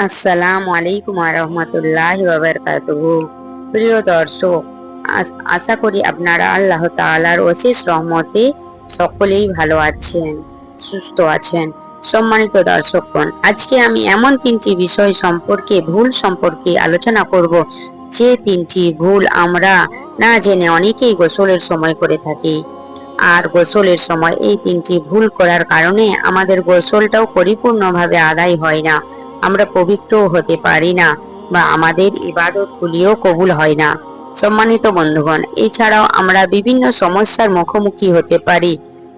আসসালামু আলাইকুম রহমতুল্লাহ বাবরকাতুহু প্রিয় দর্শক আশা করি আপনারা আল্লাহ তাআলার অশেষ রহমতে সকলেই ভালো আছেন, সুস্থ আছেন। সম্মানিত দর্শকগণ, আজকে আমি এমন তিনটি বিষয় সম্পর্কে, ভুল সম্পর্কে আলোচনা করব। যে তিনটি ভুল আমরা না জেনে অনেকেই গোসলের সময় করে থাকি। আর গোসলের সময় এই তিনটি ভুল করার কারণে আমাদের গোসলটাও পরিপূর্ণভাবে আদায় হয় না। আমরা পবিত্র হতে পারি না বা আমাদের ইবাদত গুলিও কবুল হয় না। সম্মানিত বন্ধুগণ, এছাড়াও আমরা বিভিন্ন সমস্যার মুখোমুখি হতে পারি।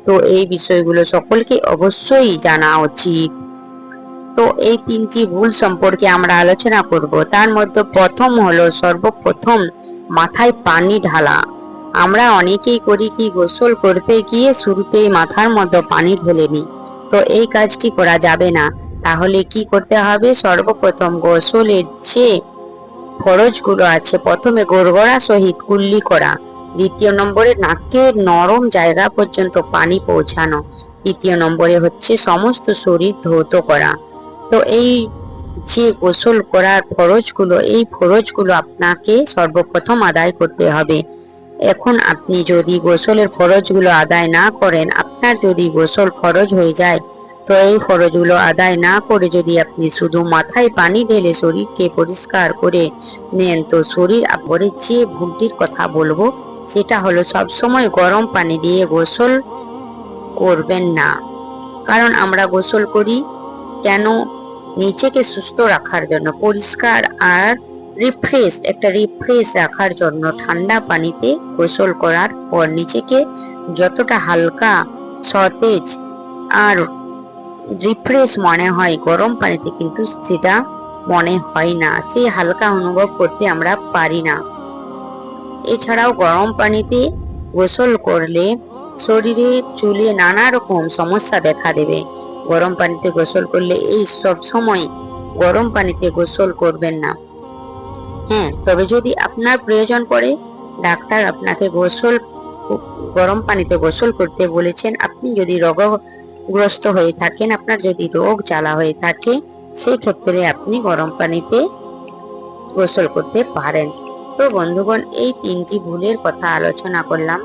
তো এই বিষয়গুলো সকলকে অবশ্যই জানা উচিত। তো এই তিনটি ভুল সম্পর্কে আমরা আলোচনা করব। তার মধ্যে প্রথম হলো সর্বপ্রথম মাথায় পানি ঢালা। আমরা অনেকেই করি কি, গোসল করতে গিয়ে শুরুতেই মাথার মধ্যে পানি ঢেলে নিই। তো এই কাজটি করা যাবে না। তাহলে কি করতে হবে? সর্বপ্রথম গোসলের যে ফরজগুলো আছে, প্রথমে গোরগড়া সহিত কুল্লি করা। দ্বিতীয় নম্বরে নাকের নরম জায়গা পর্যন্ত পানি পৌঁছানো। তৃতীয় নম্বরে হচ্ছে সমস্ত শরীর ধৌত করা। তো এই যে গোসল করার ফরজগুলো এই ফরজগুলো আপনাকে সর্বপ্রথম আদায় করতে হবে। এখন আপনি যদি গোসলের ফরজগুলো আদায় না করেন, আপনার যদি গোসল ফরজ হয়ে যায় তো এই ফরজগুলো আদায় না করে যদি আপনি শুধু মাথায় পানি ঢেলে শরীরকে পরিষ্কার করে নেন, তো শরীর পরে যে ভুলটির কথা বলব, সেটা হলো সব সময় গরম পানি দিয়ে গোসল করবেন না। কারণ আমরা গোসল করি কেন? নিজেকে সুস্থ রাখার জন্য, পরিষ্কার আর রিফ্রেশ একটা রিফ্রেশ রাখার জন্য ঠান্ডা পানিতে গোসল করার পর নিজেকে যতটা হালকা সতেজ আর রিফ্রেশ মনে হয়, গরম পানিতে কিন্তু সেটা মনে হয় না। সেই হালকা অনুভব করতে আমরা পারি না। এছাড়াও গরম পানিতে গোসল করলে শরীরে চুলে নানা রকম সমস্যা দেখা দেবে। গরম পানিতে গোসল করলে এই সব সময় গরম পানিতে গোসল করবেন না। হ্যাঁ তবে যদি আপনার প্রয়োজন পড়ে, ডাক্তার আপনাকে গোসল, গরম পানিতে গোসল করতে বলেছেন। আপনি যদি রোগগ্রস্ত হয়ে থাকেন, আপনার যদি রোগ জ্বালা হয়ে থাকে, সেই ক্ষেত্রে আপনি গরম পানিতে গোসল করতে পারেন। তো বন্ধুগণ, এই তিনটি ভুলের কথা আলোচনা করলাম।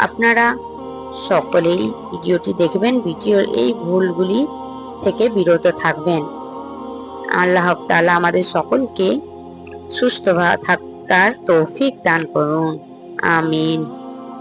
আপনারা সকলেই ভিডিওটি দেখবেন, ভিডিওর এই ভুলগুলি থেকে বিরত থাকবেন। আল্লাহ তাআলা আমাদের সকলকে সুস্থ থাকার তৌফিক দান করুন। আমিন।